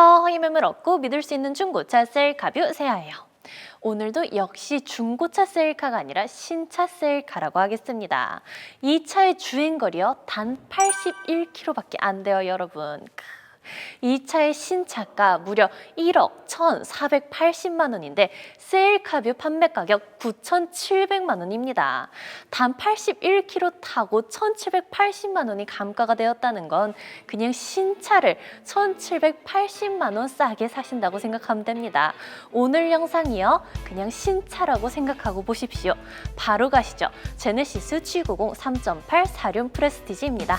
안녕하세요. 허위매물 얻고 믿을 수 있는 중고차 셀카뷰 세아예요. 오늘도 역시 중고차 셀카가 아니라 신차 셀카라고 하겠습니다. 이 차의 주행거리요 단 81km밖에 안 돼요, 여러분. 크. 이 차의 신차가 무려 1억 1,480만 원인데 세일카뷰 판매 가격 9,700만 원입니다. 단 81km 타고 1,780만 원이 감가가 되었다는 건 그냥 신차를 1,780만 원 싸게 사신다고 생각하면 됩니다. 오늘 영상이요. 그냥 신차라고 생각하고 보십시오. 바로 가시죠. 제네시스 G90 3.8 사륜 프레스티지입니다.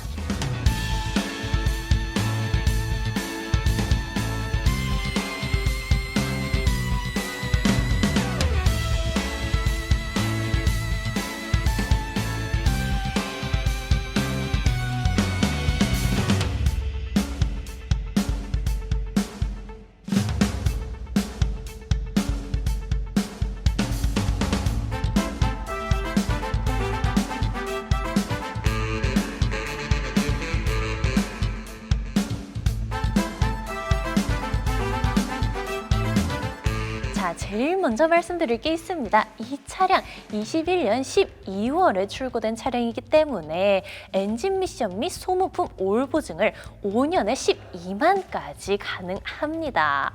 자, 제일 먼저 말씀드릴 게 있습니다. 이 차량 21년 12월에 출고된 차량이기 때문에 엔진 미션 및 소모품 올 보증을 5년에 12만까지 가능합니다.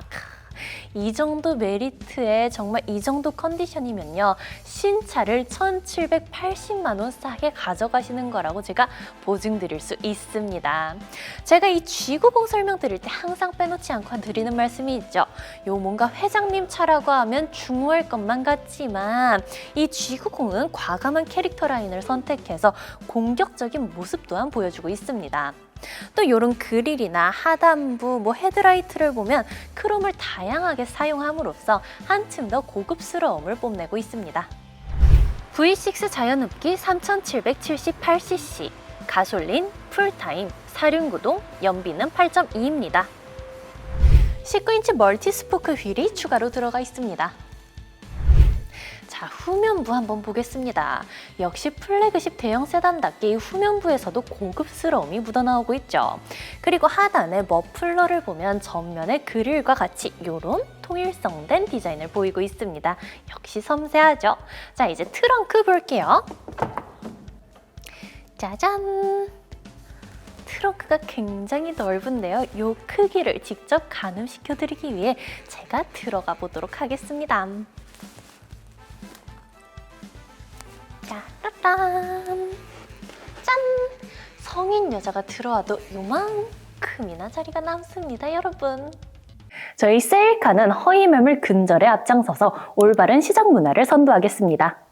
크, 이 정도 메리트에 정말 이 정도 컨디션이면요. 신차를 1,780만 원 싸게 가져가시는 거라고 제가 보증드릴 수 있습니다. 제가 이 G90 설명드릴 때 항상 빼놓지 않고 드리는 말씀이 있죠. 요 뭔가 회장님 차라고 하면 중후할 것만 같지만 이 G90은 과감한 캐릭터 라인을 선택해서 공격적인 모습 또한 보여주고 있습니다. 또 이런 그릴이나 하단부, 뭐 헤드라이트를 보면 크롬을 다양하게 사용함으로써 한층 더 고급스러움을 뽐내고 있습니다. V6 자연흡기 3778cc, 가솔린, 풀타임, 사륜구동, 연비는 8.2입니다. 19인치 멀티스포크 휠이 추가로 들어가 있습니다. 자, 후면부 한번 보겠습니다. 역시 플래그십 대형 세단답게 이 후면부에서도 고급스러움이 묻어나오고 있죠. 그리고 하단에 머플러를 보면 전면에 그릴과 같이 이런 통일성된 디자인을 보이고 있습니다. 역시 섬세하죠? 자, 이제 트렁크 볼게요. 짜잔! 트렁크가 굉장히 넓은데요. 이 크기를 직접 가늠시켜 드리기 위해 제가 들어가 보도록 하겠습니다. 자, 따단! 짠! 성인 여자가 들어와도 요만큼이나 자리가 남습니다, 여러분. 저희 셀카는 허위 매물 근절에 앞장서서 올바른 시장 문화를 선도하겠습니다.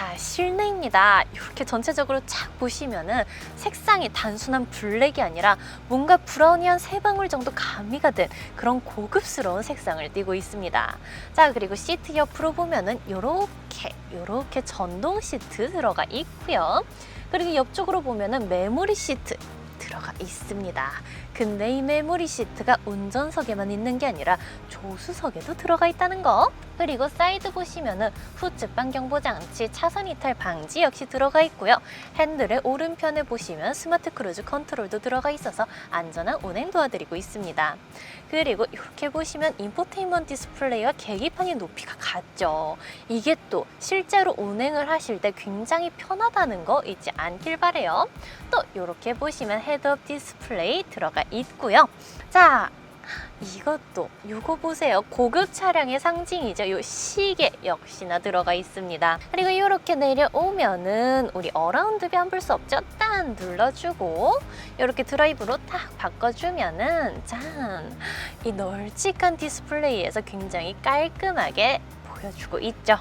자, 실내입니다. 이렇게 전체적으로 쫙 보시면은 색상이 단순한 블랙이 아니라 뭔가 브라우니한 세 방울 정도 가미가 된 그런 고급스러운 색상을 띠고 있습니다. 자, 그리고 시트 옆으로 보면은 요렇게 요렇게 전동 시트 들어가 있고요. 그리고 옆쪽으로 보면은 메모리 시트 들어가 있습니다. 근데 이 메모리 시트가 운전석에만 있는 게 아니라 조수석에도 들어가 있다는 거. 그리고 사이드 보시면은 후측 반경 보장치, 차선 이탈 방지 역시 들어가 있고요. 핸들의 오른편에 보시면 스마트 크루즈 컨트롤도 들어가 있어서 안전한 운행 도와드리고 있습니다. 그리고 이렇게 보시면 인포테인먼트 디스플레이와 계기판의 높이가 같죠. 이게 또 실제로 운행을 하실 때 굉장히 편하다는 거 잊지 않길 바래요. 또 이렇게 보시면 헤드업 디스플레이 들어가 있고요. 자, 이것도 이거 보세요. 고급 차량의 상징이죠. 이 시계 역시나 들어가 있습니다. 그리고 이렇게 내려오면은 우리 어라운드비 안볼 수 없죠. 딴 눌러주고 이렇게 드라이브로 딱 바꿔주면은 짠! 이 널찍한 디스플레이에서 굉장히 깔끔하게 보여주고 있죠.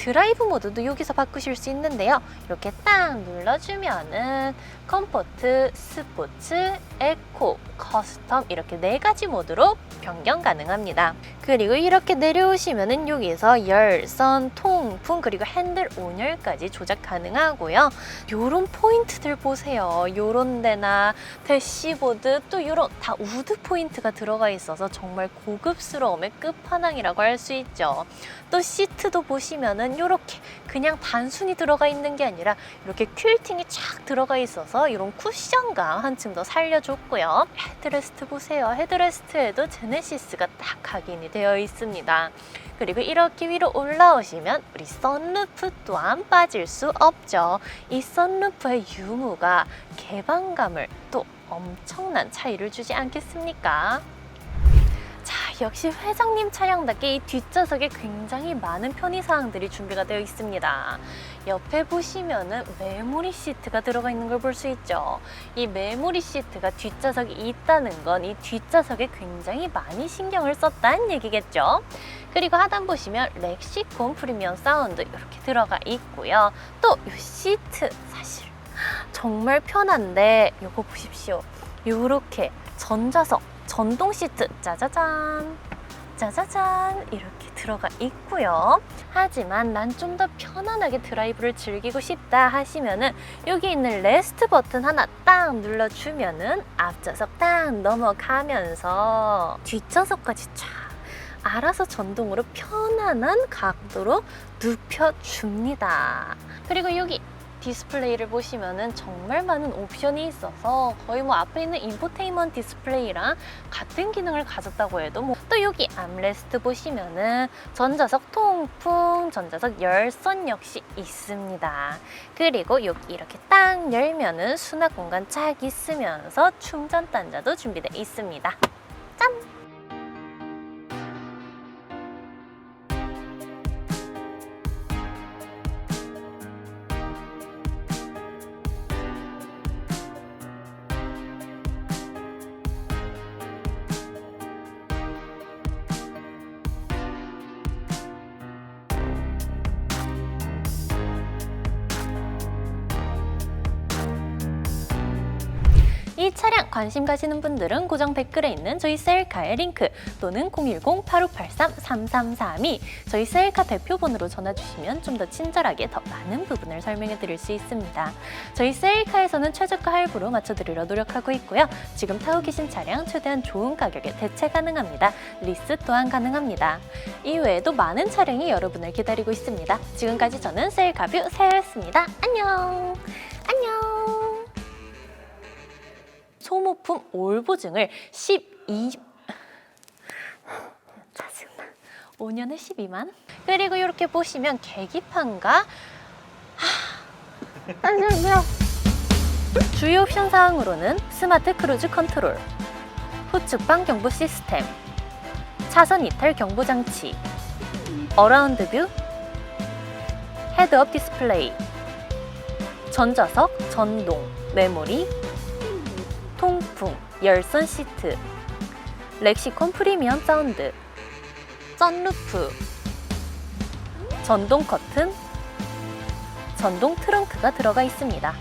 드라이브 모드도 여기서 바꾸실 수 있는데요. 이렇게 딱 눌러주면은 컴포트, 스포츠, 에코, 커스텀 이렇게 네 가지 모드로 변경 가능합니다. 그리고 이렇게 내려오시면은 여기에서 열선, 통풍 그리고 핸들 온열까지 조작 가능하고요. 요런 포인트들 보세요. 요런 데나 대시보드 또 요런 다 우드 포인트가 들어가 있어서 정말 고급스러움의 끝판왕이라고 할 수 있죠. 또 시트도 보시면은 요렇게 그냥 단순히 들어가 있는 게 아니라 이렇게 퀼팅이 쫙 들어가 있어서 이런 쿠션감 한층 더 살려줘 좋고요. 헤드레스트 보세요. 헤드레스트에도 제네시스가 딱 각인이 되어 있습니다. 그리고 이렇게 위로 올라오시면 우리 선루프 또한 빠질 수 없죠. 이 선루프의 유무가 개방감을 또 엄청난 차이를 주지 않겠습니까? 자, 역시 회장님 차량답게 이 뒷좌석에 굉장히 많은 편의사항들이 준비가 되어 있습니다. 옆에 보시면은 메모리 시트가 들어가 있는 걸 볼 수 있죠. 이 메모리 시트가 뒷좌석에 있다는 건 이 뒷좌석에 굉장히 많이 신경을 썼다는 얘기겠죠. 그리고 하단 보시면 렉시콘 프리미엄 사운드 이렇게 들어가 있고요. 또 이 시트 사실 정말 편한데 요거 보십시오. 요렇게 전자석 전동 시트 짜자잔 짜자잔 이렇게 들어가 있고요. 하지만 난 좀 더 편안하게 드라이브를 즐기고 싶다 하시면은 여기 있는 레스트 버튼 하나 딱 눌러주면은 앞좌석 딱 넘어가면서 뒷좌석까지 쫙 알아서 전동으로 편안한 각도로 눕혀줍니다. 그리고 여기 디스플레이를 보시면은 정말 많은 옵션이 있어서 거의 뭐 앞에 있는 인포테인먼트 디스플레이랑 같은 기능을 가졌다고 해도 뭐 또 여기 암레스트 보시면은 전자석 통풍, 전자석 열선 역시 있습니다. 그리고 여기 이렇게 딱 열면은 수납 공간 쫙 있으면서 충전 단자도 준비되어 있습니다. 이 차량 관심 가시는 분들은 고정 댓글에 있는 저희 셀카의 링크 또는 010-8583-3332 저희 셀카 대표번호로 전화 주시면 좀 더 친절하게 더 많은 부분을 설명해 드릴 수 있습니다. 저희 셀카에서는 최저가 할부로 맞춰드리려 노력하고 있고요. 지금 타고 계신 차량 최대한 좋은 가격에 대체 가능합니다. 리스 또한 가능합니다. 이외에도 많은 차량이 여러분을 기다리고 있습니다. 지금까지 저는 셀카뷰 세였습니다. 안녕! 안녕! 소모품 올 보증을 12 짜증나. 5년에 12만? 그리고 이렇게 보시면 계기판과 하... 짜증나. 주요 옵션 사항으로는 스마트 크루즈 컨트롤 후측방 경보 시스템 차선 이탈 경보 장치 어라운드 뷰 헤드업 디스플레이 전자석 전동 메모리 통풍, 열선 시트, 렉시콘 프리미엄 사운드, 선루프, 전동 커튼, 전동 트렁크가 들어가 있습니다.